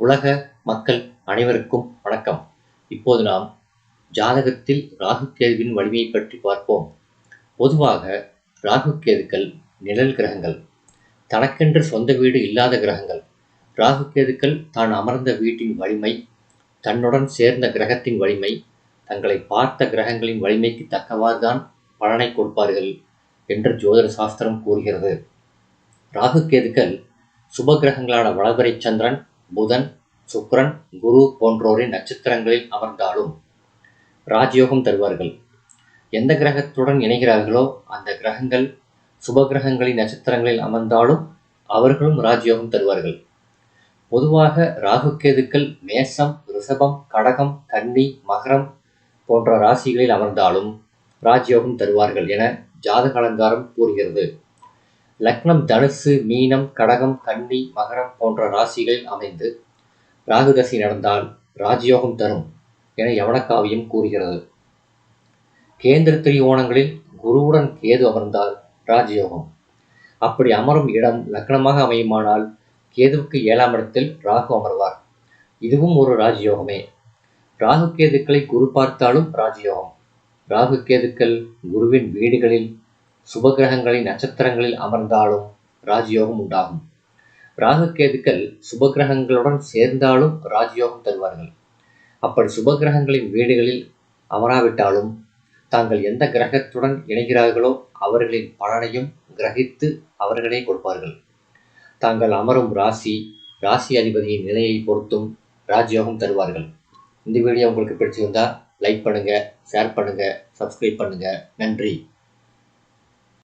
உலக மக்கள் அனைவருக்கும் வணக்கம். இப்போது நாம் ஜாதகத்தில் ராகு கேதுவின் வலிமையை பற்றி பார்ப்போம். பொதுவாக ராகு கேதுக்கள் நிழல் கிரகங்கள் தனக்கென்று சொந்த வீடு இல்லாத கிரகங்கள். ராகு கேதுக்கள் தான் அமர்ந்த வீட்டின் வலிமை தன்னுடன் சேர்ந்த கிரகத்தின் வலிமை தங்களை பார்த்த கிரகங்களின் வலிமைக்கு தக்கவாறு தான் பலனை கொடுப்பார்கள் என்று ஜோதிட சாஸ்திரம் கூறுகிறது. ராகு கேதுக்கள் சுப கிரகங்களான வளவரை சந்திரன் புதன் சுக்ரன் குரு போன்றோரின் நட்சத்திரங்களில் அமர்ந்தாலும் ராஜயோகம் தருவார்கள். எந்த கிரகத்துடன் இணைகிறார்களோ அந்த கிரகங்கள் சுப கிரகங்களின் நட்சத்திரங்களில் அமர்ந்தாலும் அவர்களும் ராஜயோகம் தருவார்கள். பொதுவாக ராகு கேதுக்கள் மேசம் ரிஷபம் கடகம் கன்னி மகரம் போன்ற ராசிகளில் அமர்ந்தாலும் ராஜயோகம் தருவார்கள் என ஜாதக அலங்காரம் கூறுகிறது. லக்னம் தனுசு மீனம் கடகம் கன்னி மகரம் போன்ற ராசிகளில் அமைந்து ராகுதசி நடந்தால் ராஜயோகம் தரும் என யவனக்காவியம் கூறுகிறது. கேந்திர திரிகோணங்களில் குருவுடன் கேது அமர்ந்தால் ராஜயோகம். அப்படி அமரும் இடம் லக்னமாக அமையுமானால் கேதுவுக்கு ஏழாம் இடத்தில் ராகு அமர்வார். இதுவும் ஒரு ராஜயோகமே. ராகு கேதுக்களை குரு பார்த்தாலும் ராஜயோகம். ராகு கேதுக்கள் குருவின் வீடுகளில் சுபகிரகங்களின் நட்சத்திரங்களில் அமர்ந்தாலும் ராஜயோகம் உண்டாகும். ராகு கேதுக்கள் சுபகிரகங்களுடன் சேர்ந்தாலும் ராஜயோகம் தருவார்கள். அப்படி சுபகிரகங்களின் வீடுகளில் அமராவிட்டாலும் தாங்கள் எந்த கிரகத்துடன் இணைகிறார்களோ அவர்களின் பலனையும் கிரகித்து அவர்களே கொடுப்பார்கள். தாங்கள் அமரும் ராசி ராசி அதிபதியின் நிலையை பொறுத்தும் ராஜயோகம் தருவார்கள். இந்த வீடியோ உங்களுக்கு பிடிச்சிருந்தால் லைக் பண்ணுங்கள் ஷேர் பண்ணுங்கள் சப்ஸ்கிரைப் பண்ணுங்கள் நன்றி.